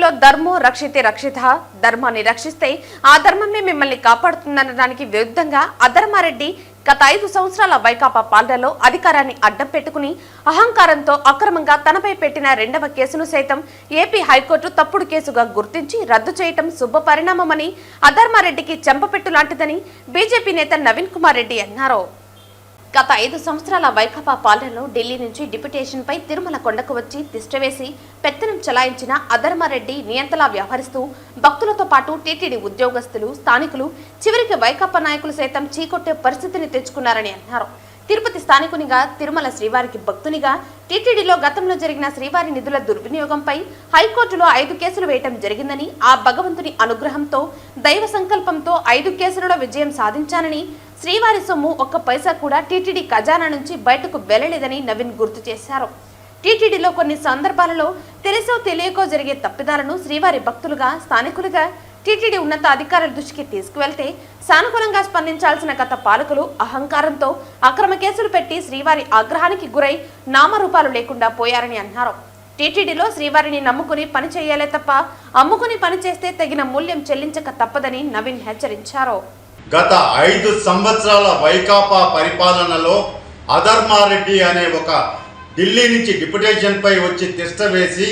టీటీడీలో ధర్మో రక్షితే రక్షిత ధర్మాన్ని రక్షిస్తే ఆ ధర్మమే మిమ్మల్ని కాపాడుతుందనడానికి విరుద్ధంగా అధర్మారెడ్డి గత ఐదు సంవత్సరాల వైకాపా పాలనలో అధికారాన్ని అడ్డం పెట్టుకుని అహంకారంతో అక్రమంగా తనపై పెట్టిన రెండవ కేసును సైతం ఏపీ హైకోర్టు తప్పుడు కేసుగా గుర్తించి రద్దు చేయటం శుభ పరిణామమని అధర్మారెడ్డికి చెంపపెట్టు లాంటిదని బీజేపీ నేత నవీన్ కుమార్ రెడ్డి అన్నారు. గత ఐదు సంవత్సరాల వైకాపా పాలనలో ఢిల్లీ నుంచి డిప్యుటేషన్పై తిరుమల కొండకు వచ్చి తిష్టవేసి పెత్తనం చలాయించిన అధర్మారెడ్డి నియంతలా వ్యవహరిస్తూ భక్తులతో పాటు టీటీడీ ఉద్యోగస్తులు స్థానికులు చివరికి వైకాపా నాయకులు సైతం చీకొట్టే పరిస్థితిని తెచ్చుకున్నారని అన్నారు. తిరుపతి స్థానికునిగా తిరుమల శ్రీవారికి భక్తునిగా టీటీడీలో గతంలో జరిగిన శ్రీవారి నిధుల దుర్వినియోగంపై హైకోర్టులో ఐదు కేసులు వేయటం జరిగిందని ఆ భగవంతుని అనుగ్రహంతో దైవ సంకల్పంతో ఐదు కేసులలో విజయం సాధించానని శ్రీవారి సొమ్ము ఒక్క పైసా కూడా టీటీడీ ఖజానా నుంచి బయటకు వెళ్ళలేదని నవీన్ గుర్తు చేశారు. టీటీడీలో కొన్ని సందర్భాలలో తెలుసో తెలియకో జరిగే తప్పిదాలను శ్రీవారి భక్తులుగా స్థానికులుగా టీటీడీ ఉన్నత అధికారుల దృష్టికి తీసుకువెళ్తే సానుకూలంగా స్పందించాల్సిన గత పాలకులు అహంకారంతో అక్రమ కేసులు పెట్టి శ్రీవారి ఆగ్రహానికి గురై నామరూపాలు లేకుండా పోయారని అన్నారు. టీటీడీలో శ్రీవారిని నమ్ముకుని పని చేయాలే తప్ప అమ్ముకుని పనిచేస్తే తగిన మూల్యం చెల్లించక తప్పదని నవీన్ హెచ్చరించారు. గత ఐదు సంవత్సరాల వైకాపా పరిపాలనలో అధర్మారెడ్డి అనే ఒక ఢిల్లీ నుంచి డిప్యుటేషన్పై వచ్చి తిష్ట వేసి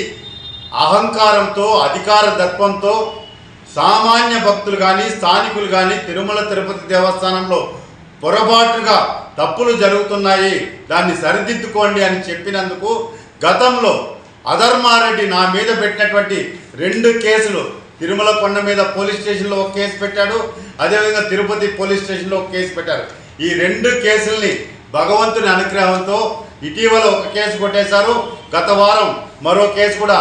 అహంకారంతో అధికార దర్పంతో సామాన్య భక్తులు కానీ స్థానికులు కానీ తిరుమల తిరుపతి దేవస్థానంలో పొరపాటుగా తప్పులు జరుగుతున్నాయి దాన్ని సరిదిద్దుకోండి అని చెప్పినందుకు గతంలో అధర్మారెడ్డి నా మీద పెట్టినటువంటి రెండు కేసులు తిరుమల కొండ మీద పోలీస్ స్టేషన్లో ఒక కేసు పెట్టాడు. అదేవిధంగా తిరుపతి పోలీస్ స్టేషన్లో ఒక కేసు పెట్టారు. ఈ రెండు కేసుల్ని భగవంతుని అనుగ్రహంతో ఇటీవల ఒక కేసు కొట్టేశారు. గత వారం మరో కేసు కూడా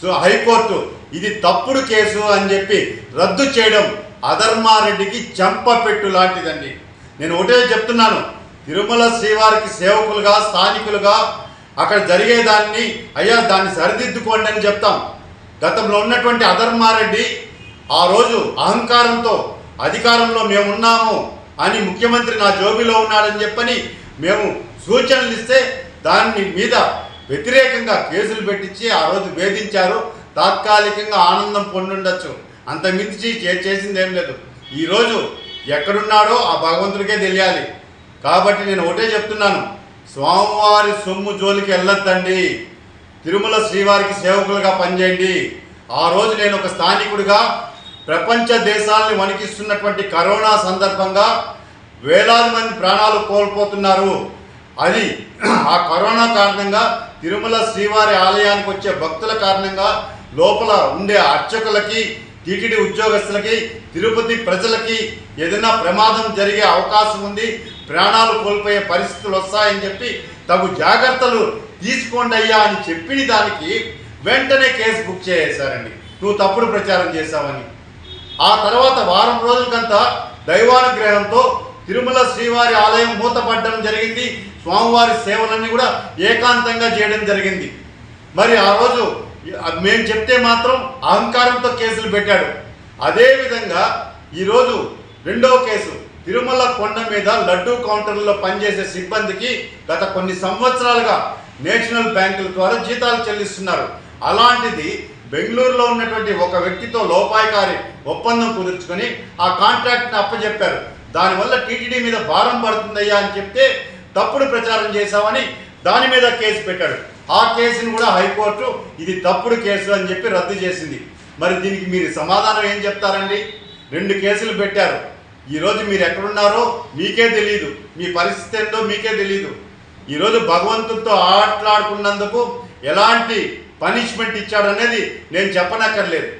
సో హైకోర్టు ఇది తప్పుడు కేసు అని చెప్పి రద్దు చేయడం అధర్మారెడ్డికి చెంపపెట్టు లాంటిదండి. నేను ఒకటే చెప్తున్నాను. తిరుమల శ్రీవారికి సేవకులుగా స్థానికులుగా అక్కడ జరిగేదాన్ని అయ్యా దాన్ని సరిదిద్దుకోండి అని చెప్తాం. గతంలో ఉన్నటువంటి అధర్మారెడ్డి ఆ రోజు అహంకారంతో అధికారంలో మేమున్నాము అని ముఖ్యమంత్రి నా జోబిలో ఉన్నాడని చెప్పని మేము సూచనలు ఇస్తే దాని మీద వ్యతిరేకంగా కేసులు పెట్టించి ఆ రోజు వేధించారు. తాత్కాలికంగా ఆనందం పొందుండొచ్చు. అంత మించి చే- చేసింది ఏం లేదు ఈరోజు ఎక్కడున్నాడో ఆ భగవంతుడికే తెలియాలి. కాబట్టి నేను ఒకటే చెప్తున్నాను. స్వామివారి సొమ్ము జోలికి వెళ్ళొద్దండి. తిరుమల శ్రీవారికి సేవకులుగా పనిచేయండి. ఆ రోజు నేను ఒక స్థానికుడిగా ప్రపంచ దేశాలని వణికిస్తున్నటువంటి కరోనా సందర్భంగా వేలాది మంది ప్రాణాలు కోల్పోతున్నారు. అది ఆ కరోనా కారణంగా తిరుమల శ్రీవారి ఆలయానికి వచ్చే భక్తుల కారణంగా లోపల ఉండే అర్చకులకి టీటీడీ ఉద్యోగస్తులకి తిరుపతి ప్రజలకి ఏదైనా ప్రమాదం జరిగే అవకాశం ఉంది ప్రాణాలు కోల్పోయే పరిస్థితులు వస్తాయని చెప్పి తగు జాగ్రత్తలు తీసుకోండి అయ్యా అని చెప్పిన దానికి వెంటనే కేసు బుక్ చేసేశారండి నువ్వు తప్పుడు ప్రచారం చేశావని. ఆ తర్వాత వారం రోజులకంతా దైవానుగ్రహంతో తిరుమల శ్రీవారి ఆలయం మూతపడడం జరిగింది. స్వామివారి సేవలన్నీ కూడా ఏకాంతంగా చేయడం జరిగింది. మరి ఆ రోజు మేము చెప్తే మాత్రం అహంకారంతో కేసులు పెట్టాడు. అదేవిధంగా ఈరోజు రెండవ కేసు తిరుమల కొండ మీద లడ్డూ కౌంటర్లో పనిచేసే సిబ్బందికి గత కొన్ని సంవత్సరాలుగా నేషనల్ బ్యాంకుల ద్వారా జీతాలు చెల్లిస్తున్నారు. అలాంటిది బెంగళూరులో ఉన్నటువంటి ఒక వ్యక్తితో లోపాయకారి ఒప్పందం కుదుర్చుకొని ఆ కాంట్రాక్ట్ని అప్పచెప్పారు దానివల్ల టీటీడీ మీద భారం పడుతుందయ్యా అని చెప్తే తప్పుడు ప్రచారం చేశామని దాని మీద కేసు పెట్టాడు. ఆ కేసును కూడా హైకోర్టు ఇది తప్పుడు కేసు అని చెప్పి రద్దు చేసింది. మరి దీనికి మీరు సమాధానం ఏం చెప్తారండి? రెండు కేసులు పెట్టారు. ఈరోజు మీరు ఎక్కడున్నారో మీకే తెలియదు మీ పరిస్థితి ఏంటో మీకే తెలియదు ఈరోజు భగవంతుడితో ఆటలాడుకున్నందుకు ఎలాంటి పనిష్మెంట్ ఇచ్చాడనేది నేను చెప్పనక్కర్లేదు.